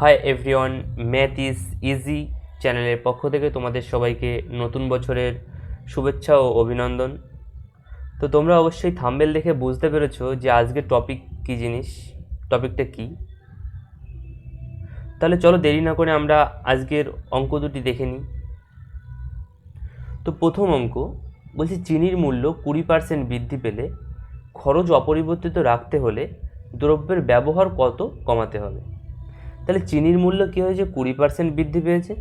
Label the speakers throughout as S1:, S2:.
S1: Hi everyone math is easy চ্যানেলের পক্ষ থেকে তোমাদের সবাইকে নতুন বছরের শুভেচ্ছা ও অভিনন্দন। তো তোমরা অবশ্যই থাম্বেল দেখে বুঝতে পেরেছ যে আজকের টপিক কী জিনিস? টপিকটা কী? তাহলে চলো দেরি না করে আমরা আজকের অঙ্ক দুটি দেখে নিই। তো প্রথম অঙ্ক বলছি চিনির মূল্য কুড়ি পার্সেন্ট বৃদ্ধি পেলে খরচ অপরিবর্তিত রাখতে হলে দ্রব্যের ব্যবহার কত কমাতে হবে? তাহলে চিনির মূল্য কী হয়েছে? কুড়ি পার্সেন্ট বৃদ্ধি পেয়েছে।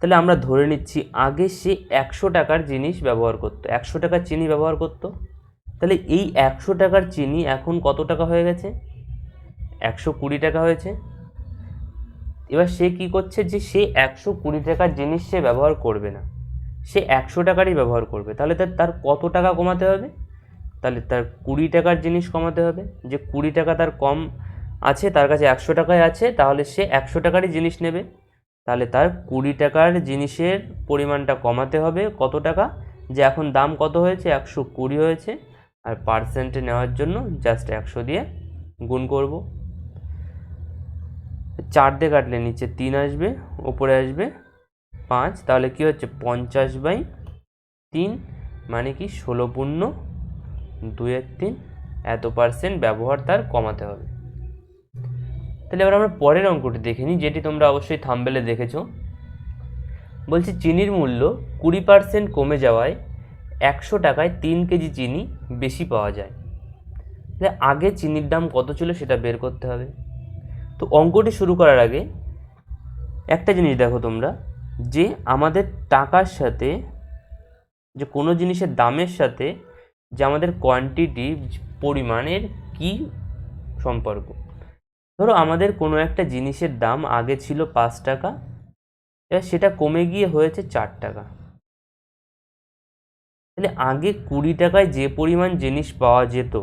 S1: তাহলে আমরা ধরে নিচ্ছি, আগে সে একশো টাকার জিনিস ব্যবহার করতো। একশো টাকার চিনি ব্যবহার করতো। তাহলে এই একশো টাকার চিনি এখন কত টাকা হয়ে গেছে? একশো কুড়ি টাকা হয়েছে। এবার সে কি করছে যে, সে একশো কুড়ি টাকার জিনিস সে ব্যবহার করবে না। সে একশো টাকারই ব্যবহার করবে। তাহলে তার তার কত টাকা কমাতে হবে? তাহলে তার কুড়ি টাকার জিনিস কমাতে হবে। যে কুড়ি টাকা তার কম আছে, তার কাছে একশো টাকায় আছে, তাহলে সে একশো টাকারই জিনিস নেবে। তাহলে তার কুড়ি টাকার জিনিসের পরিমাণটা কমাতে হবে। কত টাকা? যে এখন দাম কত হয়েছে? একশো কুড়ি হয়েছে। আর পার্সেন্টে নেওয়ার জন্য জাস্ট একশো দিয়ে গুণ করব। চার দিয়ে কাটলে নিচে তিন আসবে, ওপরে আসবে পাঁচ, তাহলে কি হচ্ছে? পঞ্চাশ বাই তিন মানে কি? ষোলো পূর্ণ দুয়ের তিন। এত পার্সেন্ট ব্যবহার তার কমাতে হবে। তাহলে এবার আমরা পরের অঙ্কটি দেখে নিই, যেটি তোমরা অবশ্যই থাম্বেলে দেখেছ। বলছি চিনির মূল্য কুড়ি পার্সেন্ট কমে যাওয়ায় একশো টাকায় তিন কেজি চিনি বেশি পাওয়া যায়। তাহলে আগে চিনির দাম কত ছিল সেটা বের করতে হবে। তো অঙ্কটি শুরু করার আগে একটা জিনিস দেখো তোমরা, যে আমাদের টাকার সাথে, যে কোনো জিনিসের দামের সাথে, যে আমাদের কোয়ান্টিটি পরিমাণের কি সম্পর্ক। ধরো আমাদের কোনো একটা জিনিসের দাম আগে ছিল পাঁচ টাকা সেটা কমে গিয়ে হয়েছে চার টাকা। তাহলে আগে কুড়ি টাকায় যে পরিমাণ জিনিস পাওয়া যেত,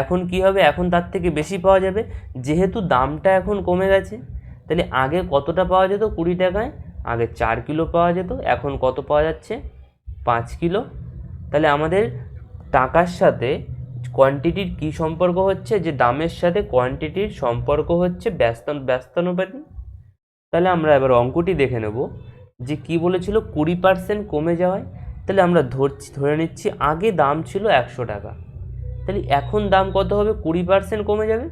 S1: এখন কি হবে? এখন তার থেকে বেশি পাওয়া যাবে। যেহেতু দামটা এখন কমে গেছে, তাহলে আগে কতটা পাওয়া যেত কুড়ি টাকায়? আগে চার কিলো পাওয়া যেত, এখন কত পাওয়া যাচ্ছে? পাঁচ কিলো। তাহলে আমাদের টাকার সাথে কোয়ান্টিটির কী সম্পর্ক হচ্ছে? যে দামের সাথে কোয়ান্টিটির সম্পর্ক হচ্ছে ব্যস্ত ব্যস্তানুপাতি তাহলে আমরা এবার অঙ্কটি দেখে নেব। যে কি বলেছিল? কুড়ি পার্সেন্ট কমে যাওয়ায়। তাহলে আমরা ধরছি, ধরে নিচ্ছি আগে দাম ছিল একশো টাকা। তাহলে এখন দাম কত হবে? কুড়ি পার্সেন্ট কমে যাবে।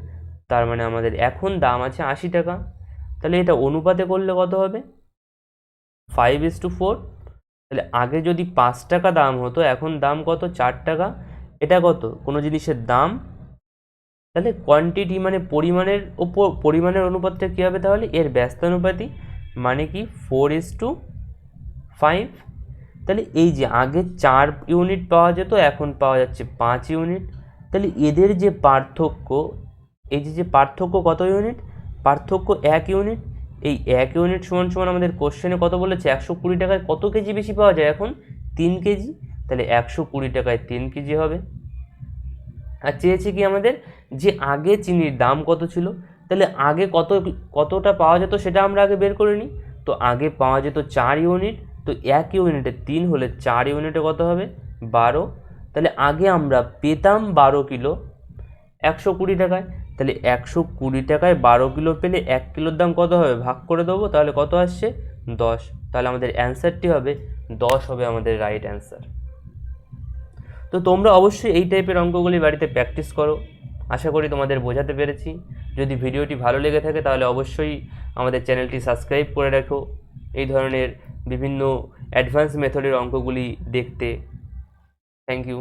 S1: তার মানে আমাদের এখন দাম আছে আশি টাকা। তাহলে এটা অনুপাতে করলে কত হবে? ফাইভ ইস টু ফোর তাহলে আগে যদি পাঁচ টাকা দাম হতো, এখন দাম কত? চার টাকা। এটা কত? কোনো জিনিসের দাম? তাহলে কোয়ান্টিটি মানে পরিমাণের ওপর, পরিমাণের অনুপাতটা কী হবে তাহলে? এর ব্যস্তানুপাতি মানে কি? ফোর ইস টু ফাইভ তাহলে এই যে আগে চার ইউনিট পাওয়া যেত, এখন পাওয়া যাচ্ছে পাঁচ ইউনিট তাহলে এদের যে পার্থক্য, এই যে যে পার্থক্য কত ইউনিট পার্থক্য এক ইউনিট এই এক ইউনিট সমান সমান আমাদের কোশ্চেনে কত বলেছে? একশো কুড়ি টাকায় কত কেজি বেশি পাওয়া যায় এখন? তিন কেজি। তাহলে একশো কুড়ি টাকায় তিন কেজি হবে। আর চেয়েছে কি আমাদের যে আগে চিনির দাম কত ছিল? তাহলে আগে কত, কতটা পাওয়া যেত সেটা আমরা আগে বের করে নিই। তো আগে পাওয়া যেত চার ইউনিট, তো এক ইউনিটে তিন হলে চার ইউনিটে কত হবে? বারো। তাহলে আগে আমরা পেতাম বারো কিলো একশো কুড়ি টাকায়। তাহলে একশো কুড়ি টাকায় বারো কিলো পেলে এক কিলোর দাম কত হবে? ভাগ করে দেবো, তাহলে কত আসছে? দশ। তাহলে আমাদের অ্যান্সারটি হবে, দশ হবে আমাদের রাইট অ্যান্সার তো তোমরা অবশ্যই এই টাইপের অঙ্কগুলি বাড়িতে প্র্যাকটিস করো। আশা করি তোমাদের বোঝাতে পেরেছি। যদি ভিডিওটি ভালো লেগে থাকে তাহলে অবশ্যই আমাদের চ্যানেলটি সাবস্ক্রাইব করে রাখো। এই ধরনের বিভিন্ন অ্যাডভান্স মেথডের অঙ্কগুলি দেখতে। Thank you